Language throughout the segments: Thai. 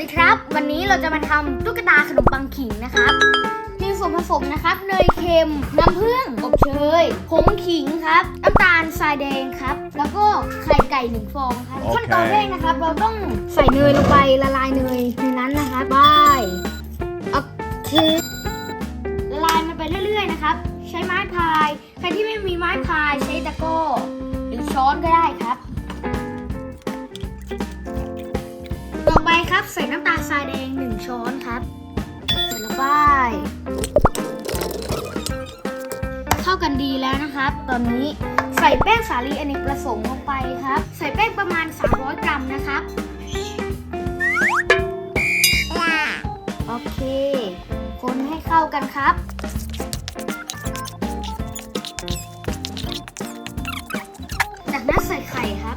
ดีครับ วันนี้เราจะมาทำตุ๊กตาขนมปังขิงนะครับมีส่วนผสมนะครับเนยเค็มน้ำผึ้งอบเชยผงขิงครับน้ำตาลทรายแดงครับ แล้วก็ไข่ไก่หนึ่งฟองครับโอเคขั้นตอนแรกนะครับ เราต้องใส่เนยลงไปละลายเนยในนั้นนะครับบายโอเคละลายมันไปเรื่อยๆนะครับ ใช้ไม้พาย ใครที่ไม่มีไม้พายใช้ตะโก้หรือช้อนก็ได้ ใส่น้ำตาลทรายแดง1ช้อนครับใส่ลงไปเข้ากันดีแล้วนะครับ ตอนนี้ใส่แป้งสาลีอเนกประสงค์ลงไปครับ ใส่แป้งประมาณ 300 กรัมนะครับโอเค คนให้เข้ากันครับจากนั้นใส่ไข่ครับ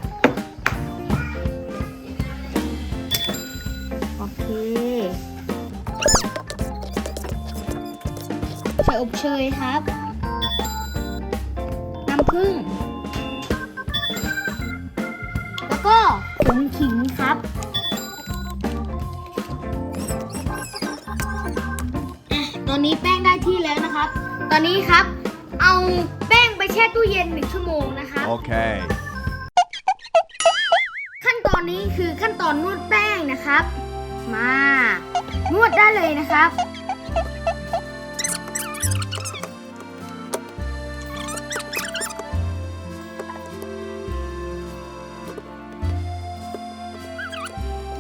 ใส่อบเชยครับ น้ำผึ้ง แล้วก็ผงขิงครับอะตอนนี้แป้งได้ที่แล้วนะครับ ตอนนี้ครับ เอาแป้งไปแช่ตู้เย็นหนึ่งชั่วโมงนะครับ Okay. ขั้นตอนนี้คือขั้นตอนนวดแป้งนะครับ มานวดได้เลยนะครับ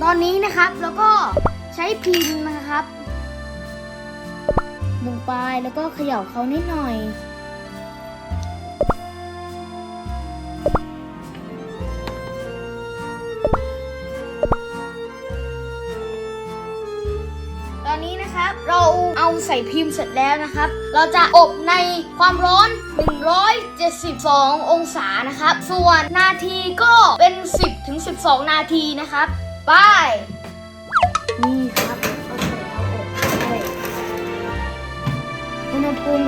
ตอนนี้นะครับแล้วก็ใช้พิมพ์นะครับลงไปแล้วก็เขย่าเขานิดหน่อย ตอนนี้นะครับเราเอาใส่พิมพ์เสร็จแล้วนะครับ เราจะอบในความร้อน 172 องศานะครับ ส่วนนาทีก็เป็น 10ถึง12 นาทีนะครับ ไป นี่ครับเราใส่เตาอบด้วยอุณหภูมิ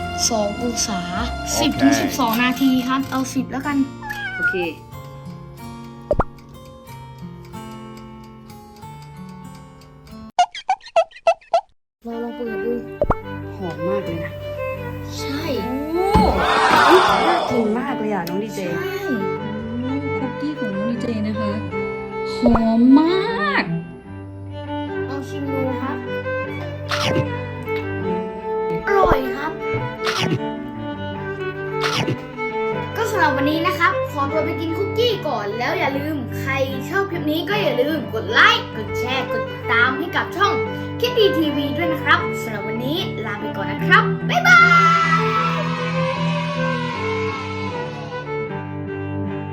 172องศา 10ถึง12 นาทีครับ เอา 10 แล้วกัน โอเค เราลองเปิดดู หอมมากเลยนะใช่โอ้น่ากินมากเลยอะ น้องดีเจ ใช่ หอมมากลองชิมดูครับ อร่อยครับ ก็สำหรับวันนี้นะครับ ขอตัวไปกินคุกกี้ก่อนแล้วอย่าลืม ใครชอบคลิปนี้ก็อย่าลืมกดไลค์ กดแชร์ กดติดตามให้กับช่องคิดดีทีวีด้วยนะครับสำหรับวันนี้ลาไปก่อนนะครับ บ๊ายบา